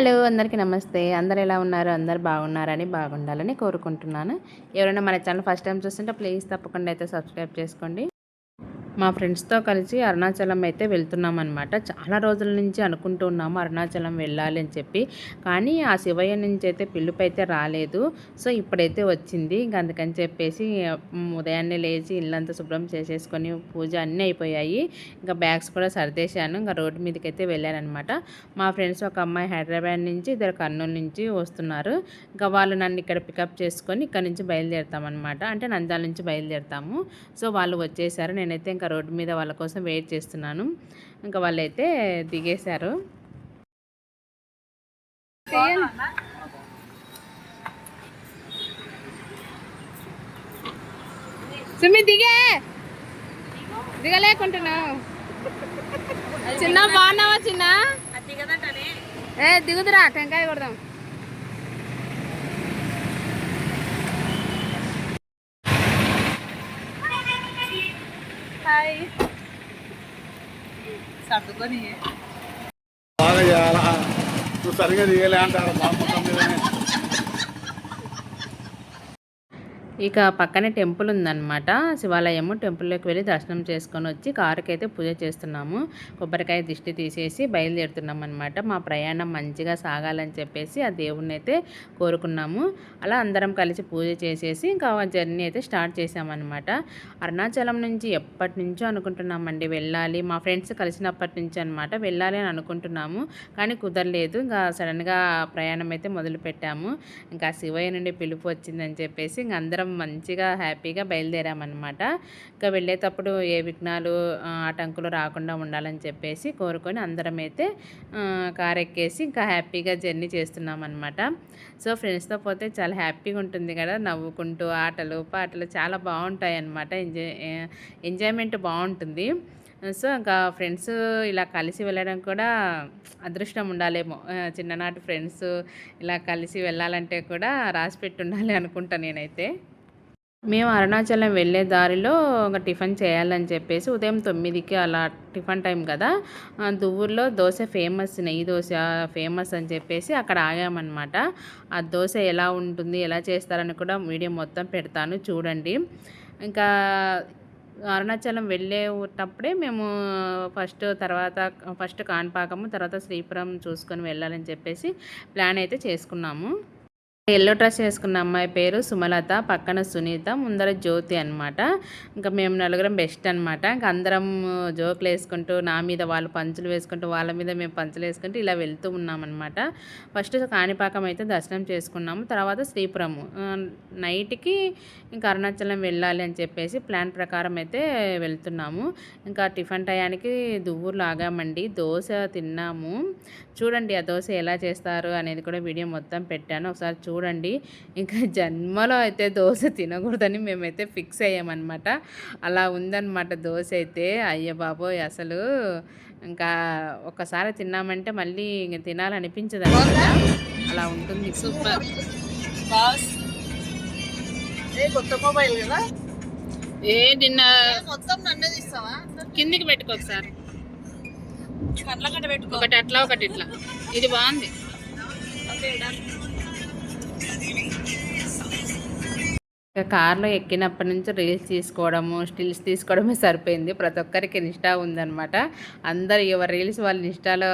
Hello అందరికీ నమస్తే. అందరు ఎలా ఉన్నారు? అందరు బాగున్నారని బాగుండాలని కోరుకుంటున్నాను. ఎవరైనా మన ఛానల్ ఫస్ట్ టైం చూస్తుంటే ప్లీజ్ తప్పకుండా అయితే సబ్స్క్రైబ్ చేసుకోండి. మా ఫ్రెండ్స్తో కలిసి అరుణాచలం అయితే వెళ్తున్నాం అనమాట చాలా రోజుల నుంచి అనుకుంటూ ఉన్నాము అరుణాచలం వెళ్ళాలి అని చెప్పి. కానీ ఆ శివయ్య నుంచి అయితే పిలుపు అయితే రాలేదు. సో ఇప్పుడైతే వచ్చింది. ఇంక అందుకని చెప్పేసి ఉదయాన్నే లేచి ఇల్లంతా శుభ్రం చేసేసుకొని పూజ అన్నీ అయిపోయాయి. ఇంకా బ్యాగ్స్ కూడా సర్దేశాను. ఇంకా రోడ్డు మీదకి అయితే వెళ్ళానమాట మా ఫ్రెండ్స్ ఒక అమ్మాయి హైదరాబాద్ నుంచి ఇద్దరు కర్నూలు నుంచి వస్తున్నారు. ఇంకా వాళ్ళు నన్ను ఇక్కడ పికప్ చేసుకొని ఇక్కడ నుంచి బయలుదేరుతామన్నమాట. అంటే నంద్యాల నుంచి బయలుదేరుతాము. సో వాళ్ళు వచ్చేసారు. నేనైతే ఇంకా రోడ్డు మీద వాళ్ళ కోసం వెయిట్ చేస్తున్నాను. ఇంకా వాళ్ళైతే దిగేశారు. సుమి దిగే! దిగలేకుంటున్నావు. చిన్న బాగున్నావా చిన్న? ఏ దిగుదురా టెంకాయ కొడదాం. బాయ్ సర్దుకొని బాగా చేయాలా? నువ్వు సరిగా తీయలే అంటారు. బాగుంటుంది మొత్తం మీదనే ఇక పక్కనే టెంపుల్ ఉందన్నమాట. శివాలయము టెంపుల్లోకి వెళ్ళి దర్శనం చేసుకొని వచ్చి కారుకి అయితే పూజ చేస్తున్నాము. కొబ్బరికాయ దిష్టి తీసేసి బయలుదేరుతున్నాం అనమాట మా ప్రయాణం మంచిగా సాగాలని చెప్పేసి ఆ దేవుణ్ణి అయితే కోరుకున్నాము. అలా అందరం కలిసి పూజ చేసేసి ఇంకా జర్నీ అయితే స్టార్ట్ చేసామన్నమాట అరుణాచలం నుంచి ఎప్పటి నుంచో అనుకుంటున్నామండి వెళ్ళాలి. మా ఫ్రెండ్స్ కలిసినప్పటి నుంచి అనమాట వెళ్ళాలి అని అనుకుంటున్నాము. కానీ కుదరలేదు. ఇంకా సడన్గా ప్రయాణం అయితే మొదలు పెట్టాము ఇంకా శివయ్య నుండి పిలుపు వచ్చిందని చెప్పేసి ఇంక అందరం మంచిగా హ్యాపీగా బయలుదేరామన్నమాట. ఇంకా వెళ్ళేటప్పుడు ఏ విఘ్నాలు ఆటంకులు రాకుండా ఉండాలని చెప్పేసి కోరుకొని అందరం అయితే కారు కార్ ఎక్కేసి ఇంకా హ్యాపీగా జర్నీ చేస్తున్నాం అనమాట సో ఫ్రెండ్స్తో పోతే చాలా హ్యాపీగా ఉంటుంది కదా నవ్వుకుంటూ ఆటలు పాటలు చాలా బాగుంటాయి అన్నమాట ఎంజాయ్ ఎంజాయ్మెంట్ బాగుంటుంది. సో ఇంకా ఫ్రెండ్స్ ఇలా కలిసి వెళ్ళడం కూడా అదృష్టం ఉండాలేమో. చిన్ననాటి ఫ్రెండ్స్ ఇలా కలిసి వెళ్ళాలంటే కూడా రాసి పెట్టి ఉండాలి అనుకుంటా నేనైతే. మేము అరుణాచలం వెళ్ళే దారిలో ఒక టిఫిన్ చేయాలని చెప్పేసి ఉదయం తొమ్మిదికి అలా టిఫిన్ టైం కదా. దువ్వూరులో దోశ ఫేమస్ నెయ్యి దోశ ఫేమస్ అని చెప్పేసి అక్కడ ఆగామన్నమాట. ఆ దోశ ఎలా ఉంటుంది ఎలా చేస్తారని కూడా వీడియో మొత్తం పెడతాను చూడండి. ఇంకా అరుణాచలం వెళ్ళేటప్పుడే మేము ఫస్ట్ తర్వాత ఫస్ట్ కాణిపాకము తర్వాత శ్రీపురం చూసుకొని వెళ్ళాలని చెప్పేసి ప్లాన్ అయితే చేసుకున్నాము. ఎల్లో డ్రెస్ వేసుకున్న అమ్మాయి పేరు సుమలత పక్కన సునీత ముందర జ్యోతి అనమాట ఇంకా మేము నలుగురం బెస్ట్ అనమాట ఇంకా అందరం జోకులు వేసుకుంటూ నా మీద వాళ్ళు పంచులు వేసుకుంటూ వాళ్ళ మీద మేము పంచులు వేసుకుంటూ ఇలా వెళ్తూ ఉన్నామన్నమాట. ఫస్ట్ కాణిపాకం అయితే దర్శనం చేసుకున్నాము. తర్వాత శ్రీపురము. నైట్కి ఇంకా అరుణాచలం వెళ్ళాలి అని చెప్పేసి ప్లాన్ ప్రకారం అయితే వెళ్తున్నాము. ఇంకా టిఫిన్ టయానికి దువ్వూరులో ఆగామండి. దోశ తిన్నాము. చూడండి ఆ దోశ ఎలా చేస్తారు అనేది కూడా వీడియో మొత్తం పెట్టాను. ఒకసారి చూడండి. ఇంకా జన్మలో అయితే దోశ తినకూడదని మేమైతే ఫిక్స్ అయ్యామన్నమాట. అలా ఉందన్నమాట దోశ అయితే. అయ్య బాబోయ్ అసలు ఇంకా ఒక్కసారి తిన్నామంటే మళ్ళీ ఇంక తినాలనిపించదు అనమాట అలా ఉంటుంది. సూపర్. బాస్. ఏ కొత్త మొబైల్ కదా? ఏ నిన్న మొత్తం నన్నే తీస్తావా? కిందికి పెట్టుకో ఒకసారి. కళ్ళ కట్ట పెట్టుకో. ఒకటి అట్లా ఒకటి ఇట్లా. ఇది బాగుంది. కార్లో ఎక్కినప్పటి నుంచి రీల్స్ తీసుకోవడము స్టిల్స్ తీసుకోవడమే సరిపోయింది. ప్రతి ఒక్కరికి ఇన్స్టా ఉందన్నమాట. అందరు ఎవరి రీల్స్ వాళ్ళ ఇన్స్టాలో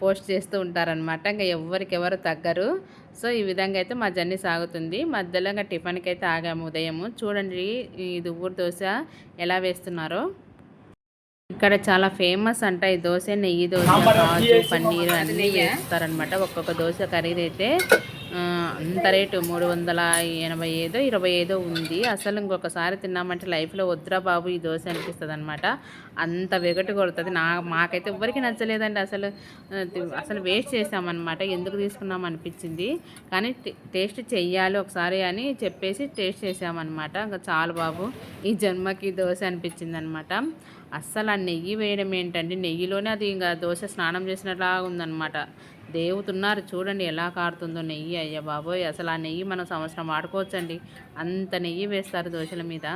పోస్ట్ చేస్తూ ఉంటారనమాట ఇంకా ఎవరికి ఎవరు తగ్గరు. సో ఈ విధంగా అయితే మా జర్నీ సాగుతుంది. మధ్యలో ఇంకా టిఫిన్కి అయితే ఆగాము ఉదయము. చూడండి ఈ దువ్వూరు దోశ ఎలా వేస్తున్నారో. ఇక్కడ చాలా ఫేమస్ అంట ఈ దోశ నెయ్యి దోశ కాజు పన్నీర్ అన్నీ వేస్తారనమాట ఒక్కొక్క దోశ ఖరీదైతే అంత రేటు మూడు వందల ఎనభై ఐదో ఇరవై ఐదో ఉంది. అసలు ఇంకొకసారి తిన్నామంటే లైఫ్లో వద్దురా బాబు ఈ దోశ అనిపిస్తుంది అనమాట అంత వెగటు కొడుతుంది. నా మాకైతే ఎవ్వరికి నచ్చలేదండి అసలు. అసలు వేస్ట్ చేసామన్నమాట. ఎందుకు తీసుకున్నాం అనిపించింది. కానీ టే- టేస్ట్ చెయ్యాలి ఒకసారి అని చెప్పేసి టేస్ట్ చేసామన్నమాట. ఇంకా చాలు బాబు ఈ జన్మకి దోశ అనిపించింది అనమాట అస్సలు ఆ నెయ్యి వేయడం ఏంటండి? నెయ్యిలోనే అది ఇంకా దోశ స్నానం చేసినట్లా ఉందన్నమాట. దేవుతున్నారు. చూడండి ఎలా కారుతుందో నెయ్యి. అయ్యా బాబోయ్! అసలు ఆ నెయ్యి మనం సంవత్సరం వాడుకోవచ్చండి. అంత నెయ్యి వేస్తారు దోశల మీద.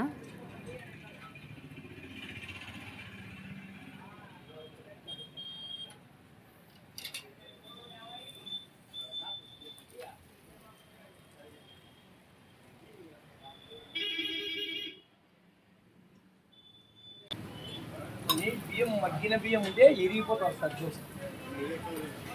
బియ్యం మగ్గిన బియ్యం ఉంటే ఎరిగిపోతుంది సార్ చూస్తే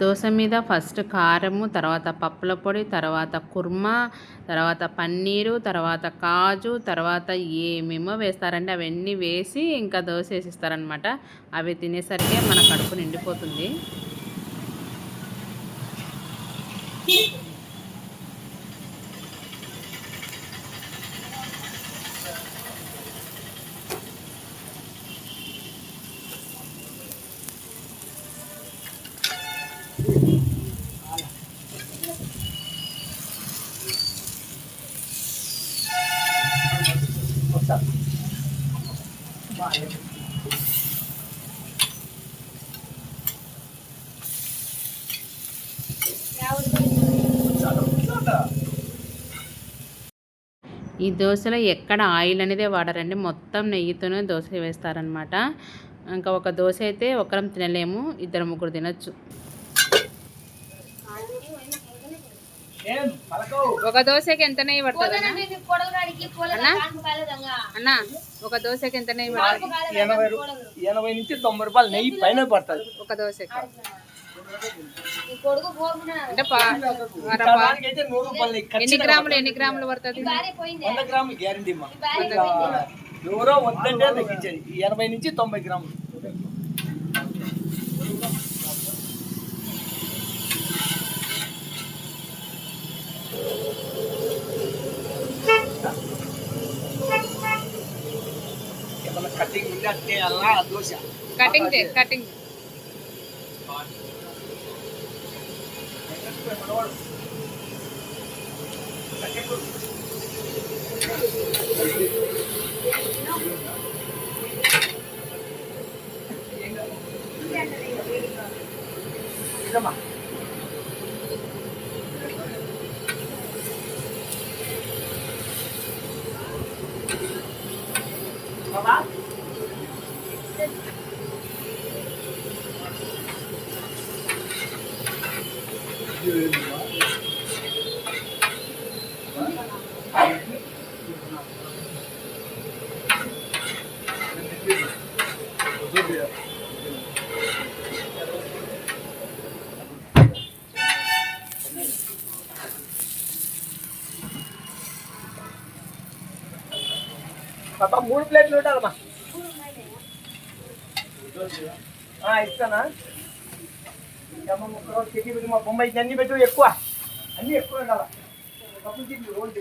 దోశ మీద ఫస్ట్ కారము తర్వాత పప్పుల పొడి తర్వాత కుర్మా తర్వాత పన్నీరు తర్వాత కాజు తర్వాత ఏమేమో వేస్తారంటే అవన్నీ వేసి ఇంకా దోశ వేసిస్తారనమాట అవి తినేసరికి మన కడుపు నిండిపోతుంది. ఈ దోశలో ఎక్కడ ఆయిల్ అనేది వాడరండి. మొత్తం నెయ్యితోనే దోశ వేస్తారనమాట ఇంకా ఒక దోశ అయితే ఒకరం తినలేము. ఇద్దరు ముగ్గురు తినొచ్చు. ఒక దోశకి ఎంత నెయ్యి పడుతుంది అన్న? అన్న? ఒక దోశకి ఎంత నెయ్యి పడుతుంది? ఎనభై నుంచి తొంభై రూపాయలు నెయ్యి పైన పడుతుంది. ఒక దోశకి. ఎన్ని గ్రాములు ఎన్ని గ్రాములు పడుతుంది? వంద గ్రాములు గ్యారంటీ మా. ఎవరో వద్దంటే తగ్గించేది ఈ ఎనభై నుంచి తొంభై గ్రాములు. కటింగ్ ఉంటే అలా దోశ. కటింగ్ చే- కటింగ్ ఇదమ్మా బాబా పాప మూడు ప్లేట్లు ఉండాలమ్మా ఇస్తానా? అమ్మ చెట్టి పెట్టి మా బొమ్మాయి అన్ని పెట్టు ఎక్కువ. అన్ని ఎక్కువ ఉండాలి? పప్పు చెట్లు రోడ్డు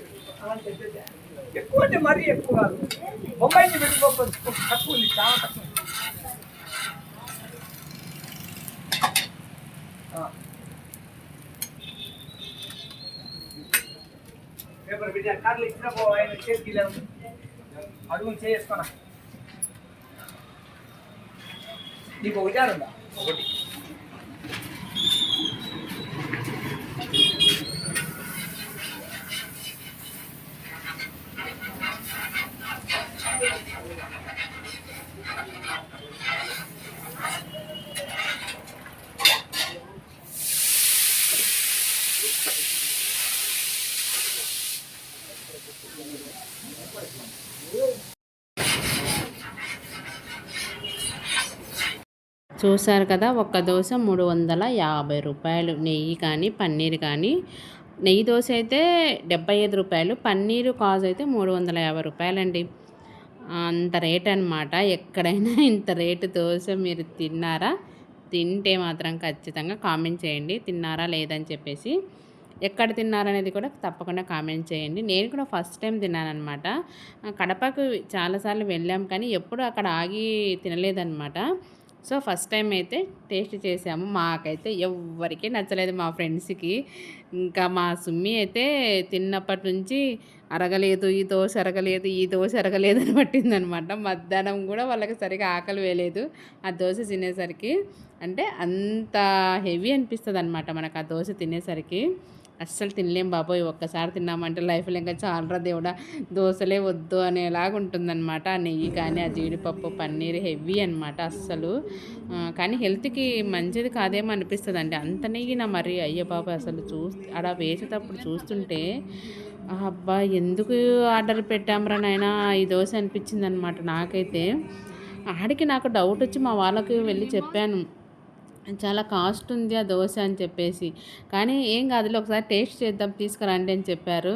ఎక్కువ అంటే మరీ ఎక్కువ కాదు. బొమ్మాయిని పెట్టుకో తక్కువ ఉంది చాలా తక్కువ పేపర్ పెట్టి కార్లు ఇచ్చినప్పుడు ఆయన చేతికి వెళ్ళాము అడుగులు చేసుకున్నా నీకు ఒకటి ఉందా ఒకటి చూశారు కదా ఒక్క దోశ మూడు వందల యాభై రూపాయలు. నెయ్యి కానీ పన్నీర్ కానీ. నెయ్యి దోశ అయితే డెబ్బై ఐదు రూపాయలు పన్నీరు కాజు అయితే మూడు వందల యాభై రూపాయలండి. అంత రేట్ అనమాట ఎక్కడైనా ఇంత రేటు దోశ మీరు తిన్నారా? తింటే మాత్రం ఖచ్చితంగా కామెంట్ చేయండి. తిన్నారా లేదని చెప్పేసి ఎక్కడ తిన్నారనేది కూడా తప్పకుండా కామెంట్ చేయండి. నేను కూడా ఫస్ట్ టైం తిన్నానమాట కడపకు చాలాసార్లు వెళ్ళాం కానీ ఎప్పుడు అక్కడ ఆగి తినలేదన్నమాట. సో ఫస్ట్ టైం అయితే టేస్ట్ చేసాము. మాకైతే ఎవ్వరికీ నచ్చలేదు మా ఫ్రెండ్స్కి. ఇంకా మా సుమ్మి అయితే తిన్నప్పటి నుంచి అరగలేదు ఈ దోశ అరగలేదు ఈ దోశ అరగలేదు అని పట్టిందనమాట. మధ్యాహ్నం కూడా వాళ్ళకి సరిగా ఆకలి వేయలేదు ఆ దోశ తినేసరికి. అంటే అంత హెవీ అనిపిస్తుంది అనమాట మనకు ఆ దోశ తినేసరికి. అస్సలు తినలేం బాబోయ్ ఒక్కసారి తిన్నామంటే లైఫ్లో ఇంకా చాలరా దేవుడా దోశలే వద్దు అనేలాగా ఉంటుందన్నమాట. ఆ నెయ్యి కానీ ఆ జీడిపప్పు పన్నీర్ హెవీ అనమాట అస్సలు. కానీ హెల్త్కి మంచిది కాదేమో అనిపిస్తుంది అండి అంత నెయ్యి నా మరి అయ్య బాబా అసలు చూ ఆడ వేసేటప్పుడు చూస్తుంటే అబ్బా ఎందుకు ఆర్డర్ పెట్టామరా నాయన ఈ దోశ అనిపించింది అనమాట నాకైతే. ఆడికి నాకు డౌట్ వచ్చి మా వాళ్ళకి వెళ్ళి చెప్పాను. చాలా కాస్ట్ ఉంది ఆ దోశ అని చెప్పేసి. కానీ ఏం కాదులే ఒకసారి టేస్ట్ చేద్దాం తీసుకురండి అని చెప్పారు.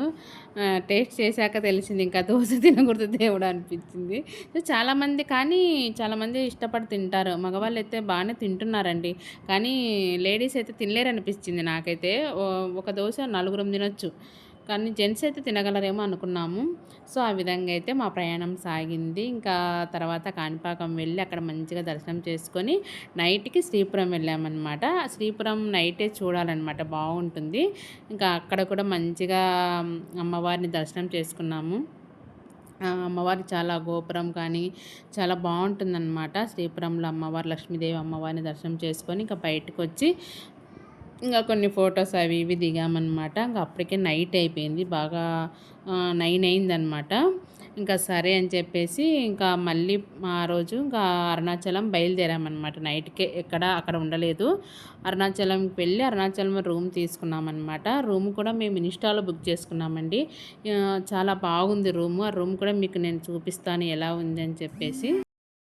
టేస్ట్ చేశాక తెలిసింది ఇంకా దోశ తినకూడదు దేవుడు అనిపించింది. సో చాలామంది కానీ చాలామంది ఇష్టపడి తింటారు. మగవాళ్ళు అయితే బాగానే తింటున్నారండి. కానీ లేడీస్ అయితే తినలేరు అనిపించింది నాకైతే ఒక దోశ నలుగురం తినొచ్చు కానీ జెంట్స్ అయితే తినగలరేమో అనుకున్నాము. సో ఆ విధంగా అయితే మా ప్రయాణం సాగింది. ఇంకా తర్వాత కాణిపాకం వెళ్ళి అక్కడ మంచిగా దర్శనం చేసుకొని నైట్కి శ్రీపురం వెళ్ళామన్నమాట. శ్రీపురం నైటే చూడాలన్నమాట. బాగుంటుంది. ఇంకా అక్కడ కూడా మంచిగా అమ్మవారిని దర్శనం చేసుకున్నాము. అమ్మవారి చాలా గోపురం కానీ చాలా బాగుంటుందన్నమాట. శ్రీపురంలో అమ్మవారు లక్ష్మీదేవి అమ్మవారిని దర్శనం చేసుకొని ఇంకా బయటకు వచ్చి ఇంకా కొన్ని ఫొటోస్ అవి ఇవి దిగామన్నమాట. ఇంకా అప్పటికే నైట్ అయిపోయింది. బాగా నైన్ అయిందనమాట ఇంకా సరే అని చెప్పేసి ఇంకా మళ్ళీ ఆ రోజు ఇంకా అరుణాచలం బయలుదేరామన్నమాట. నైట్కే ఎక్కడ అక్కడ ఉండలేదు. అరుణాచలంకి వెళ్ళి అరుణాచలం రూమ్ తీసుకున్నామన్నమాట. రూమ్ కూడా మేము ఇన్స్టాలో బుక్ చేసుకున్నామండి. చాలా బాగుంది రూము. ఆ రూమ్ కూడా మీకు నేను చూపిస్తాను ఎలా ఉంది అని చెప్పేసి.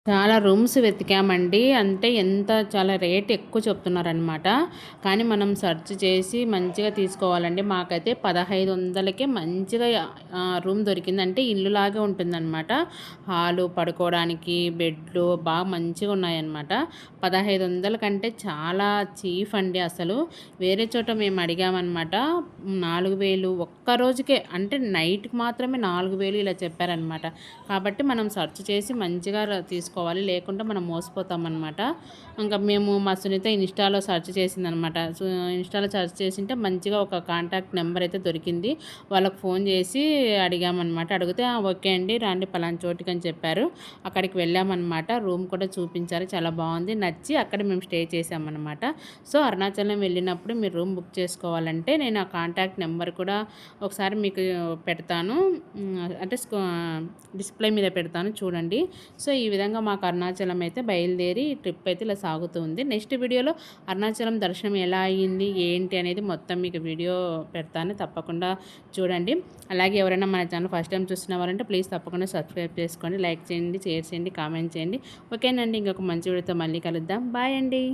చాలా రూమ్స్ వెతికామండి. అంటే ఎంత చాలా రేట్ ఎక్కువ చెప్తున్నారనమాట కానీ మనం సెర్చ్ చేసి మంచిగా తీసుకోవాలండి. మాకైతే పదహైదు వందలకే మంచిగా రూమ్ దొరికింది. అంటే ఇల్లులాగే ఉంటుందన్నమాట. హాలు పడుకోవడానికి బెడ్లు బాగా మంచిగా ఉన్నాయన్నమాట. పదహైదు వందల కంటే చాలా చీఫ్ అండి అసలు. వేరే చోట మేము అడిగామన్నమాట. నాలుగు వేలు ఒక్క రోజుకే అంటే నైట్కి మాత్రమే నాలుగు వేలు ఇలా చెప్పారనమాట కాబట్టి మనం సెర్చ్ చేసి మంచిగా తీసుకు చేసుకోవాలి లేకుంటే మనం మోసపోతామన్నమాట. ఇంకా మేము మా సునీత ఇన్స్టాలో సెర్చ్ చేసిందనమాట సో ఇన్స్టాలో సెర్చ్ చేసింటే మంచిగా ఒక కాంటాక్ట్ నెంబర్ అయితే దొరికింది. వాళ్ళకి ఫోన్ చేసి అడిగామన్నమాట. అడిగితే ఓకే అండి రాండి పలానా చోటుకి అని చెప్పారు. అక్కడికి వెళ్ళామన్నమాట. రూమ్ కూడా చూపించారు. చాలా బాగుంది. నచ్చి అక్కడ మేము స్టే చేసామన్నమాట సో అరుణాచలం వెళ్ళినప్పుడు మీరు రూమ్ బుక్ చేసుకోవాలంటే నేను ఆ కాంటాక్ట్ నెంబర్ కూడా ఒకసారి మీకు పెడతాను. అంటే డిస్ప్లే మీద పెడతాను. చూడండి. సో ఈ విధంగా మాకు అరుణాచలం అయితే బయలుదేరి ట్రిప్ అయితే ఇలా సాగుతుంది నెక్స్ట్ వీడియోలో అరుణాచలం దర్శనం ఎలా అయ్యింది ఏంటి అనేది మొత్తం మీకు వీడియో పెడతాను. తప్పకుండా చూడండి. అలాగే ఎవరైనా మన ఛానల్ ఫస్ట్ టైం చూస్తున్న వారంటే ప్లీజ్ తప్పకుండా సబ్స్క్రైబ్ చేసుకోండి లైక్ చేయండి షేర్ చేయండి కామెంట్ చేయండి. ఓకేనండి ఇంకొక మంచి వీడియోతో మళ్ళీ కలుద్దాం. బాయ్ అండి.